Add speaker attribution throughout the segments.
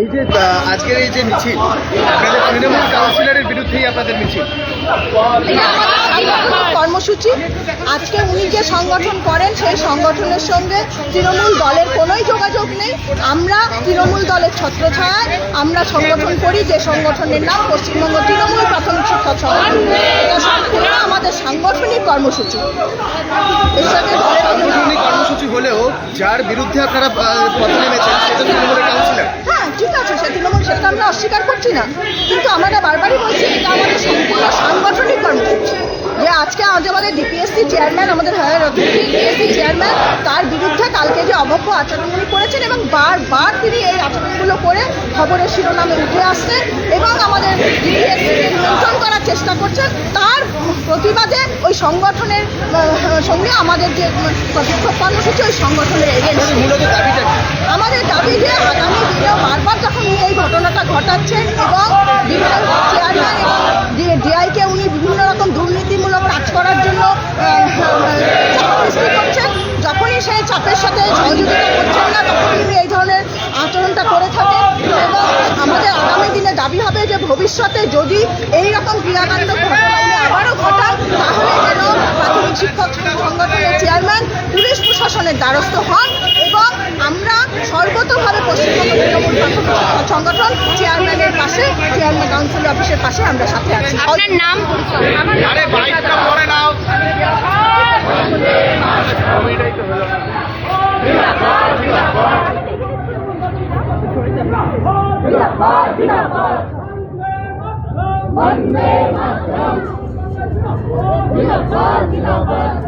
Speaker 1: এই যে আজকের এই যে মিছিল আপনাদের তৃণমূল কাউন্সিলরের বিরুদ্ধেই আপনাদের মিছিল।
Speaker 2: কর্মসূচি। আজকে উনি যে সংগঠন করেন সেই সংগঠনের সঙ্গে তৃণমূল দলের কোনোই যোগাযোগ নেই। আমরা তৃণমূল দলের ছত্রছায়ায় আমরা সংগঠন করি যে সংগঠনের নাম পশ্চিমবঙ্গ তৃণমূল প্রাথমিক শিক্ষক সংগঠন। এটা সম্পূর্ণ আমাদের সাংগঠনিক কর্মসূচি। এর সাথে
Speaker 1: সাংগঠনিক কর্মসূচি হলেও যার বিরুদ্ধে আপনারা পথে নেমেছেন সেটা তৃণমূলের কাউন্সিলর
Speaker 2: হ্যাঁ ঠিক আছে সে তৃণমূল সেটা আমরা অস্বীকার করছি না। কিন্তু আমরা বারবারই বলছি, এটা আমাদের সম্পূর্ণ সাংগঠনিক কর্মসূচি যে আজকে আজ আমাদের ডিপিএসসি চেয়ারম্যান আমাদের হায়ার অথরিটি ডিপিএসসি চেয়ারম্যান কালকে যে অবক্ষ আচরণগুলি করেছেন এবং বারবার তিনি এই আচরণগুলো করে খবরের শিরোনামে উঠে আসছেন এবং আমাদের নিয়ন্ত্রণ করার চেষ্টা করছেন তার প্রতিবাদে ওই সংগঠনের সঙ্গে আমাদের যে বিক্ষোভ কর্মসূচি ওই সংগঠনের? আমাদের দাবি যে আগামী দিনেও বারবার যখন এই ঘটনাটা ঘটাচ্ছেন এবং চেয়ারম্যান এবং ডিআইকে উনি বিভিন্ন রকম দুর্নীতিমূলক কাজ করার জন্য আহ, চাপ সৃষ্টি করছেন যখনই সেই চাপের সাথে সহযোগিতা করছেন না তখনই উনি এই ধরনের আচরণটা করে থাকেন এবং আমাদের আগামী দিনে দাবি হবে যে ভবিষ্যতে যদি এই রকম ক্রিয়াকাণ্ড ঘটনা আবারও ঘটান তাহলে যেন প্রাথমিক শিক্ষক সংগঠনের চেয়ারম্যান পুলিশ প্রশাসনের দ্বারস্থ হন এবং আমরা সর্বতভাবে পশ্চিমবঙ্গ তৃণমূল সংগঠন চেয়ারম্যানের পাশে চেয়ারম্যান কাউন্সিল অফিসের পাশে আমরা সাথে আছি।
Speaker 3: আপনার নাম?
Speaker 1: Vande Mataram! Vinapan, Vinapan!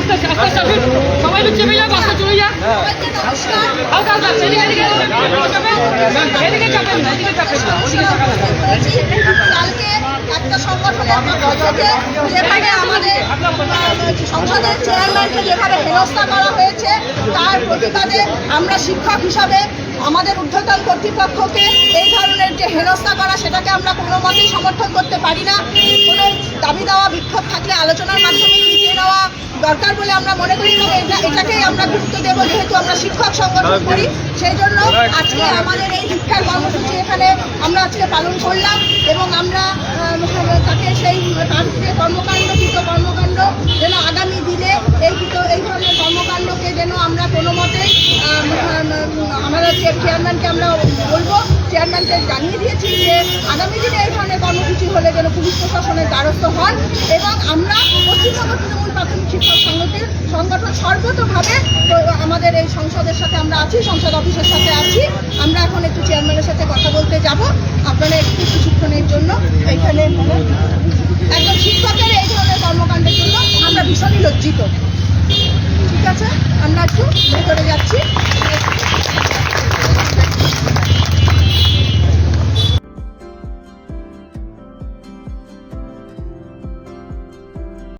Speaker 1: পরে নাও
Speaker 3: সবাই যাও বাসটা চলে যা হালকা হালকা এদিকে এদিকে এদিকে চাপেন না এদিকে চাপেন না ওদিকে চাপেন। না
Speaker 2: বলছি, কালকে একটা সংগঠনের পক্ষ আমাদের সংসদের চেয়ারম্যানকে হয়েছে তার আমরা শিক্ষক হিসাবে আমাদের ঊর্ধ্বতন কর্তৃপক্ষকে এই ধরনের যে হেনস্থা করা সেটাকে আমরা কোনো মতেই সমর্থন করতে পারি না। কোনো দাবি দেওয়া বিক্ষোভ থাকলে আলোচনার মাধ্যমে দরকার বলে আমরা মনে করি এবং এটা এটাকেই আমরা গুরুত্ব দেবো যেহেতু আমরা শিক্ষক সংগঠন করি। সেই জন্য আজকে আমাদের এই শিক্ষার কর্মসূচি এখানে আমরা আজকে পালন করলাম এবং আমরা তাকে সেই কর্মকাণ্ড কৃত কর্মকাণ্ড যেন আগামী দিনে এই কৃত এই ধরনের কর্মকাণ্ডকে যেন আমরা কোনো আম, আমাদের চেয়ারম্যানকে আমরা চেয়ারম্যানকে জানিয়ে দিয়েছি যে আগামী দিনে এই ধরনের কর্মসূচি হলে যেন পুলিশ প্রশাসনের দ্বারস্থ হন এবং আমরা পশ্চিমবঙ্গ তৃণমূল প্রাথমিক শিক্ষক সংগঠনের সংগঠন সর্বতভাবে আমাদের এই সংসদের সাথে আমরা আছি, সংসদ অফিসের সাথে আছি। আমরা এখন একটু চেয়ারম্যানের সাথে কথা বলতে যাব। আপনারা একটু কিছুক্ষণের জন্য এইখানে একজন শিক্ষকের এই ধরনের কর্মকাণ্ডের জন্য আমরা ভীষণই লজ্জিত। ঠিক আছে? আমরা একটু ভেতরে যাচ্ছি।